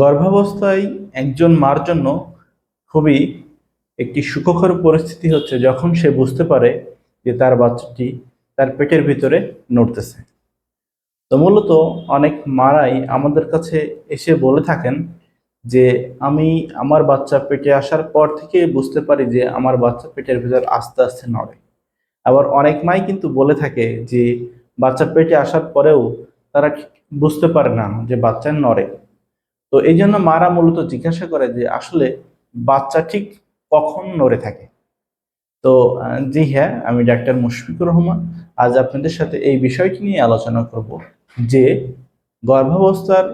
গর্ভাবস্থায় একজন মার জন্য খুবই একটি সুখকর পরিস্থিতি হচ্ছে যখন সে বুঝতে পারে যে তার বাচ্চাটি তার পেটের ভিতরে নড়তেছে। তো মূলত অনেক মারাই আমাদের কাছে এসে বলে থাকেন যে, আমি আমার বাচ্চা পেটে আসার পর থেকে বুঝতে পারি যে আমার বাচ্চা পেটের ভিতর আস্তে আস্তে নড়ে। আবার অনেক মাই কিন্তু বলে থাকে যে, বাচ্চা পেটে আসার পরেও তারা বুঝতে পারে না যে বাচ্চা নড়ে। তো এই জন্য মারা মূলত জিজ্ঞাসা করে যে আসলে বাচ্চা ঠিক কখন নড়ে থাকে? তো জি হ্যাঁ আমি ডাক্তার মুশফিকুর রহমান। আজ আপনাদের সাথে এই বিষয়টি নিয়ে আলোচনা করব যে গর্ভাবস্থার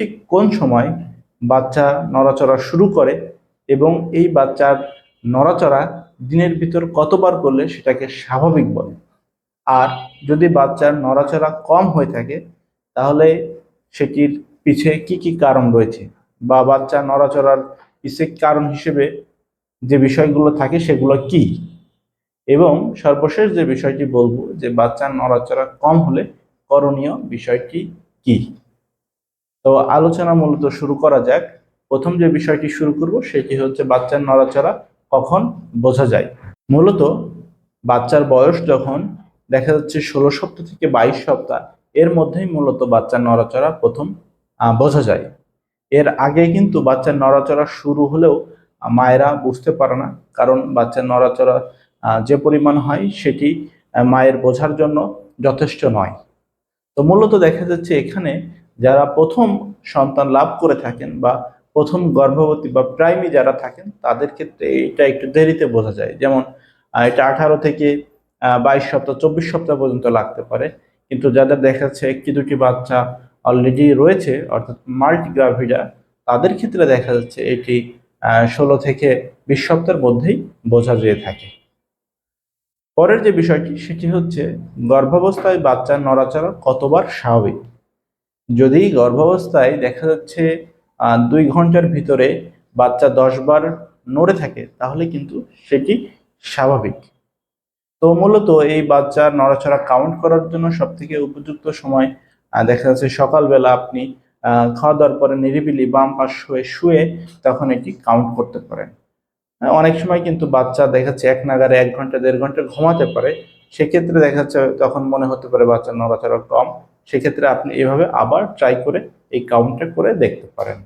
ঠিক কোন সময় বাচ্চা নড়াচড়া শুরু করে এবং এই বাচ্চার নড়াচড়া দিনের ভিতর কতবার করলে সেটাকে স্বাভাবিক বলে। আর যদি বাচ্চার নড়াচড়া কম হয়ে থাকে, তাহলে সেটির পিছে কি কি কারণ রয়েছে? বা বাচ্চা নড়াচড়ার পিছে কারণ হিসেবে যে বিষয়গুলো থাকে সেগুলো কি? এবং সর্বশেষ যে বিষয়টি বলব যে বাচ্চার নড়াচড়া কম হলে করণীয় বিষয়টি কি? তো আলোচনা মূলত শুরু করা যাক। প্রথম যে বিষয়টি শুরু করব সেটি হচ্ছে বাচ্চার নড়াচড়া কখন বোঝা যায়? মূলত বাচ্চার বয়স যখন দেখা যাচ্ছে ষোলো সপ্তাহ থেকে বাইশ সপ্তাহ, এর মধ্যেই মূলত বাচ্চার নড়াচড়া প্রথম বোঝা যায়। এর আগে কিন্তু বাচ্চার নড়াচড়া শুরু হলেও মায়েরা বুঝতে পারে না, কারণ বাচ্চার নড়াচড়া যে পরিমাণ হয় সেটি মায়ের বোঝার জন্য যথেষ্ট নয়। তো মূলত দেখা যাচ্ছে এখানে যারা প্রথম সন্তান লাভ করে থাকেন বা প্রথম গর্ভবতী বা প্রাইমি যারা থাকেন, তাদের ক্ষেত্রে এটা একটু দেরিতে বোঝা যায়। যেমন এটা আঠারো থেকে বাইশ সপ্তাহ, চব্বিশ সপ্তাহ পর্যন্ত লাগতে পারে। কিন্তু যাদের দেখা যাচ্ছে একটি দুটি বাচ্চা অলরেডি রয়েছে, অর্থাৎ মাল্টিগ্রাভিডা তাদের ক্ষেত্রে দেখা যাচ্ছে এটি ষোলো থেকে বিশ সপ্তাহের মধ্যেই বোঝা যেয়ে থাকে। পরের যে বিষয়টি, সেটি হচ্ছে গর্ভাবস্থায় বাচ্চার নড়াচড়া কতবার স্বাভাবিক? যদি গর্ভাবস্থায় দেখা যাচ্ছে দুই ঘণ্টার ভিতরে বাচ্চা দশ বার নড়ে থাকে, তাহলে কিন্তু সেটি স্বাভাবিক। তো মূলত এই বাচ্চার নড়াচড়া কাউন্ট করার জন্য সব থেকে উপযুক্ত সময় দেখা যাচ্ছে সকালবেলা আপনি খাওয়া দাওয়ার পরে নিরিবিলি বাম পাশ হয়ে শুয়ে তখন এটি কাউন্ট করতে পারেন। অনেক সময় কিন্তু বাচ্চা দেখা যাচ্ছে এক নাগারে এক ঘণ্টা, দেড় ঘণ্টা ঘুমাতে পারে। সেক্ষেত্রে দেখা যাচ্ছে তখন মনে হতে পারে বাচ্চার নড়াচড়া কম। সেক্ষেত্রে আপনি এভাবে আবার ট্রাই করে এই কাউন্টটা করে দেখতে পারেন।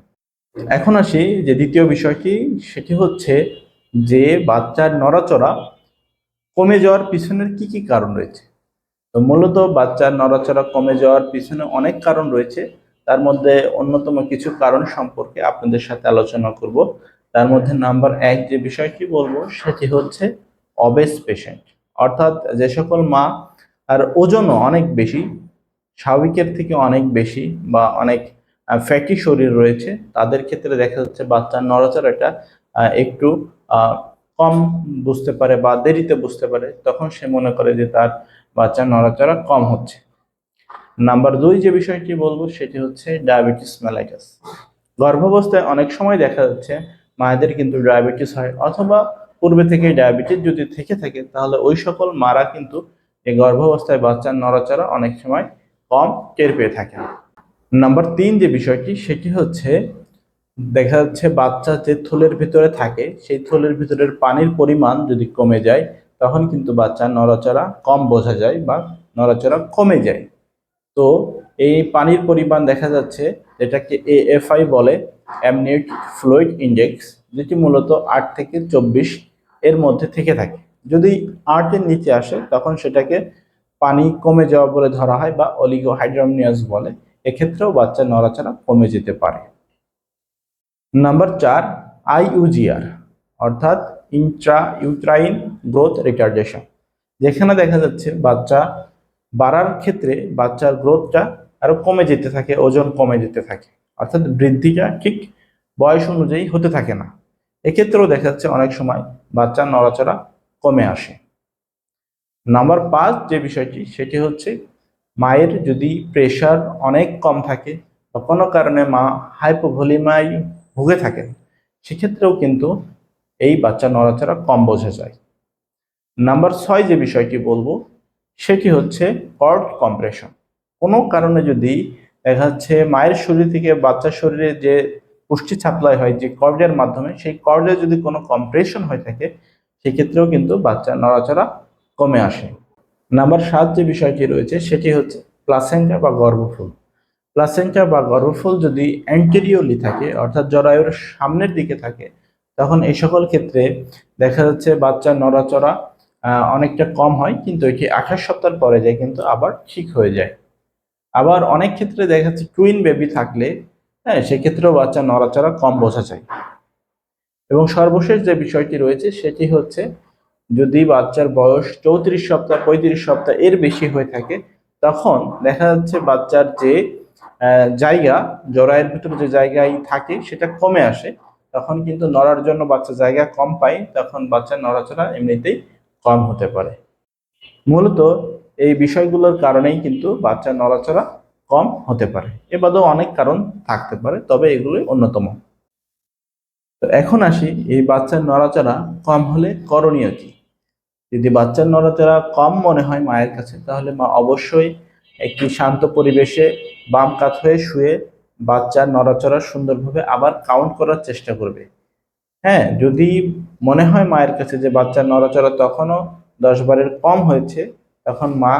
এখন আসি যে দ্বিতীয় বিষয়টি, সেটি হচ্ছে যে বাচ্চার নড়াচড়া কমে যাওয়ার পিছনের কি কি কারণ রয়েছে? তো মূলত বাচ্চার নড়াচড়া কমে যাওয়ার পিছনে অনেক কারণ রয়েছে। তার মধ্যে অন্যতম কিছু কারণ সম্পর্কে আপনাদের সাথে আলোচনা করব। তার মধ্যে নাম্বার এক যে বিষয়টি বলব, সেটি হচ্ছে অবেস পেশেন্ট অর্থাৎ যে সকল মা আর ওজনও অনেক বেশি স্বাভাবিকের থেকে অনেক বেশি বা অনেক ফ্যাটি শরীর রয়েছে। তাদের ক্ষেত্রে দেখা যাচ্ছে বাচ্চার নড়াচড়াটা একটু কম বুঝতে পারে বা দেরিতে বুঝতে পারে। তখন সে মনে করে যে তার বাচ্চার নড়াচড়া কম হচ্ছে। নাম্বার দুই যে বিষয়টি বলব সেটি হচ্ছে ডায়াবেটিস মেলাইটাস। গর্ভাবস্থায় অনেক সময় দেখা যাচ্ছে মায়েদের কিন্তু ডায়াবেটিস হয় অথবা পূর্বে থেকে ডায়াবেটিস যদি থেকে থাকে তাহলে ওই সকল মারা কিন্তু এই গর্ভাবস্থায় বাচ্চার নড়াচড়া অনেক সময় কম টের পেয়ে থাকে নাম্বার তিন যে বিষয়টি সেটি হচ্ছে দেখা যাচ্ছে বাচ্চা যে থলের ভিতরে থাকে সেই থলের ভিতরের পানির পরিমাণ যদি কমে যায় তখন কিন্তু বাচ্চার নড়াচড়া কম বোঝা যায় বা নড়াচড়া কমে যায়। তো এই পানির পরিমাণ দেখা যাচ্ছে, যেটাকে এএফআই বলে অ্যামনিট ফ্লুইড ইন্ডেক্স, যেটি মূলত আট থেকে চব্বিশ এর মধ্যে থেকে থাকে। যদি আটের নিচে আসে, তখন সেটাকে পানি কমে যাওয়া বলে ধরা হয় বা অলিগোহাইড্রামনিয়াস বলে। এক্ষেত্রেও বাচ্চার নড়াচড়া কমে যেতে পারে। নাম্বার চার আইইউজিআর অর্থাৎ ইন্ট্রা ইউট্রাইন গ্রোথ রিটার্ডেশন যেখানে দেখা যাচ্ছে বাচ্চা বাড়ার ক্ষেত্রে বাচ্চার গ্রোথটা আরও কমে যেতে থাকে, ওজন কমে যেতে থাকে। অর্থাৎ বৃদ্ধিটা ঠিক বয়স অনুযায়ী হতে থাকে না। এক্ষেত্রেও দেখা যাচ্ছে অনেক সময় বাচ্চার নড়াচড়া কমে আসে। নাম্বার পাঁচ যে বিষয়টি, সেটি হচ্ছে মায়ের যদি প্রেশার অনেক কম থাকে বা কোনো কারণে মা হাইপোভলিমায় ভুগে থাকেন, সেক্ষেত্রেও কিন্তু এই বাচ্চা নড়াচড়া কম বোঝা যায়। নাম্বার ছয় যে বিষয়টি বলব, সেটি হচ্ছে কর্ড কম্প্রেশন কোনো কারণে যদি দেখা যাচ্ছে মায়ের শরীর থেকে বাচ্চার শরীরে যে পুষ্টি সাপ্লাই হয়, যে কর্ডের মাধ্যমে, সেই কর্ডে যদি কোনো কম্প্রেশন হয়ে থাকে, সেক্ষেত্রেও কিন্তু বাচ্চার নড়াচড়া কমে আসে। নাম্বার সাত যে বিষয়টি রয়েছে, সেটি হচ্ছে প্লাসেন্টা বা গর্ভফুল। প্লাসেন্টা বা গর্ভফুল যদি অ্যান্টেরিয়লি থাকে, অর্থাৎ জরায়ুর সামনের দিকে থাকে, তখন এই সকল ক্ষেত্রে দেখা যাচ্ছে বাচ্চার নড়াচড়া অনেকটা কম হয়, কিন্তু এটি আঠাশ সপ্তাহ পরে যায়, কিন্তু আবার ঠিক হয়ে যায়। আবার অনেক ক্ষেত্রে দেখা যাচ্ছে টুইন বেবি থাকলে হ্যাঁ সেক্ষেত্রেও বাচ্চা নড়াচড়া কম বোঝা যায়। এবং সর্বশেষ যে বিষয়টি রয়েছে, সেটি হচ্ছে যদি বাচ্চার বয়স চৌত্রিশ সপ্তাহ, পঁয়ত্রিশ সপ্তাহ এর বেশি হয়ে থাকে, তখন দেখা যাচ্ছে বাচ্চার যে জায়গা, জরায়ের ভিতরে যে জায়গায় থাকে, সেটা কমে আসে। তখন কিন্তু নড়ার জন্য বাচ্চা জায়গা কম পায়, তখন বাচ্চার নড়াচড়া এমনিতেই কম হতে পারে। মূলত এই বিষয়গুলোর কারণেই কিন্তু বাচ্চার নড়াচড়া কম হতে পারে। এ বাদেও অনেক কারণ থাকতে পারে, তবে এগুলোই অন্যতম। তো এখন আসি, এই বাচ্চার নড়াচড়া কম হলে করণীয় কি? যদি বাচ্চার নড়াচড়া কম মনে হয় মায়ের কাছে, তাহলে মা অবশ্যই একটি শান্ত পরিবেশে বাম কাত হয়ে শুয়ে বাচ্চার নড়াচড়া সুন্দরভাবে আবার কাউন্ট করার চেষ্টা করবে। হ্যাঁ যদি মনে হয় মায়ের কাছে যে বাচ্চার নড়াচড়া তখনও দশ বারের কম হয়েছে, তখন মা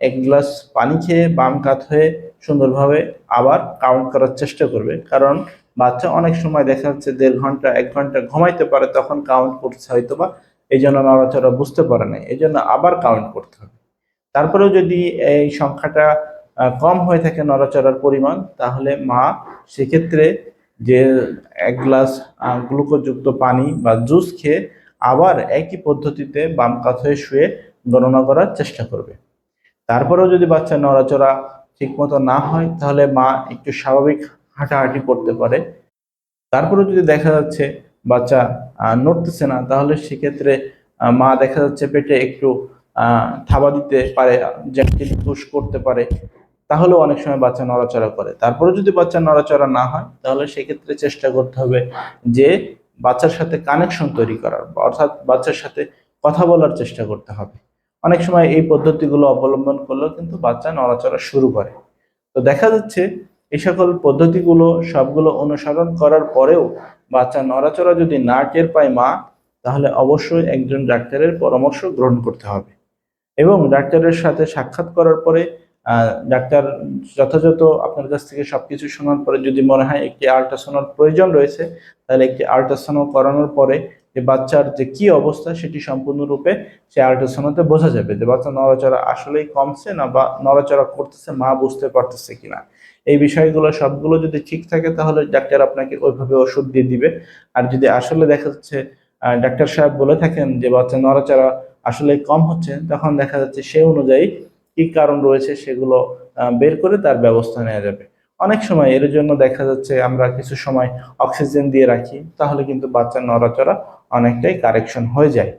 এক গ্লাস পানি খেয়ে বাম কাত হয়ে সুন্দরভাবে আবার কাউন্ট করার চেষ্টা করবে। কারণ বাচ্চা অনেক সময় দেখা যাচ্ছে দেড় ঘণ্টা, এক ঘণ্টা ঘুমাইতে পারে, তখন কাউন্ট করছে হয়তো বা এই জন্য নড়াচড়া বুঝতে পারে না এই জন্য আবার কাউন্ট করতে হবে। তারপরেও যদি এই সংখ্যাটা কম হয়ে থাকে নড়াচড়ার পরিমাণ, তাহলে মা সেক্ষেত্রে যে এক গ্লাস আহ, গ্লুকোজযুক্ত পানি বা জুস খেয়ে আবার একই পদ্ধতিতে বাম কাত হয়ে শুয়ে গণনা করার চেষ্টা করবে। তারপরেও যদি বাচ্চা নড়াচড়া ঠিকমতো না হয় তাহলে মা একটু স্বাভাবিক হাঁটাহাঁটি করতে পারে। তারপরেও যদি দেখা যাচ্ছে বাচ্চা নড়তেছে না তাহলে সেক্ষেত্রে মা দেখা যাচ্ছে পেটে একটু থাবা দিতে পারে জ্যাকেট পুশ করতে পারে। তাহলেও অনেক সময় বাচ্চা নড়াচড়া করে। তারপরে যদি বাচ্চা নড়াচড়া না হয়, তাহলে সেক্ষেত্রে চেষ্টা করতে হবে যে বাচ্চার সাথে কানেকশন তৈরি করার অর্থাৎ বাচ্চার সাথে কথা বলার চেষ্টা করতে হবে। অনেক সময় এই পদ্ধতিগুলো অবলম্বন করলেও কিন্তু বাচ্চা নড়াচড়া শুরু করে। তো দেখা যাচ্ছে এই সকল পদ্ধতিগুলো সবগুলো অনুসরণ করার পরেও বাচ্চা নড়াচড়া যদি না টের পায় মা, তাহলে অবশ্যই একজন ডাক্তারের পরামর্শ গ্রহণ করতে হবে। এবং ডাক্তারের সাথে সাক্ষাৎ করার পরে ডাক্তার যথাযথ আপনার কাছ থেকে সবকিছু শোনার পরে যদি মনে হয় একটি আল্ট্রাসাউন্ড প্রয়োজন রয়েছে, তাহলে একটি আল্ট্রাসাউন্ড করানোর পরে যে বাচ্চার যে কি অবস্থা সেটি সম্পূর্ণরূপে সে আল্ট্রাসাউন্ডে বোঝা যাবে যে বাচ্চা নড়াচড়া আসলেই কমছে না বা নড়াচড়া করতেছে, মা বুঝতে পারতেছে কিনা। এই বিষয়গুলো সবগুলো যদি ঠিক থাকে, তাহলে ডাক্তার আপনাকে ওইভাবে ওষুধ দিয়ে দিবে। আর যদি আসলে দেখা যাচ্ছে ডাক্তার সাহেব বলে থাকেন যে বাচ্চা নড়াচড়া আসলে কম হচ্ছে, তখন দেখা যাচ্ছে সে অনুযায়ী কি কারণ রয়েছে সেগুলো বের করে তার ব্যবস্থা নেওয়া যাবে। অনেক সময় এর জন্য দেখা যাচ্ছে আমরা কিছু সময় অক্সিজেন দিয়ে রাখি, তাহলে কিন্তু বাচ্চার নড়াচড়া অনেকটাই কারেকশন হয়ে যায়।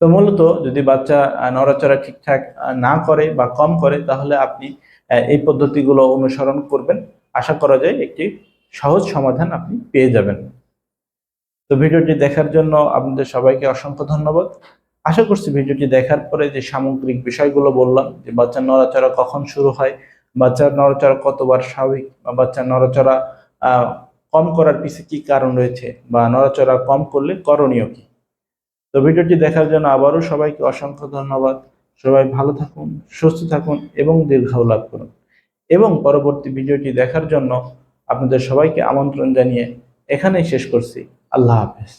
তো মূলত যদি বাচ্চা নড়াচড়া ঠিকঠাক না করে বা কম করে, তাহলে আপনি এই পদ্ধতিগুলো অনুসরণ করবেন। আশা করা যায় একটি সহজ সমাধান আপনি পেয়ে যাবেন। তো ভিডিওটি দেখার জন্য আপনাদের সবাইকে অসংখ্য ধন্যবাদ। আশা করছি ভিডিওটি দেখার পরে যে সামগ্রিক বিষয়গুলো বললাম, যে বাচ্চার নড়াচড়া কখন শুরু হয় বাচ্চার নড়াচড়া কতবার স্বাভাবিক বা বাচ্চার নড়াচড়া কম করার পিছনে কি কারণ রয়েছে বা নড়াচড়া কম করলে করণীয় কি? তো ভিডিওটি দেখার জন্য আবারও সবাইকে অসংখ্য ধন্যবাদ। সবাই ভালো থাকুন, সুস্থ থাকুন এবং দীর্ঘায়ু লাভ করুন। এবং পরবর্তী ভিডিওটি দেখার জন্য আপনাদের সবাইকে আমন্ত্রণ জানিয়ে এখানেই শেষ করছি। আল্লাহ হাফেজ।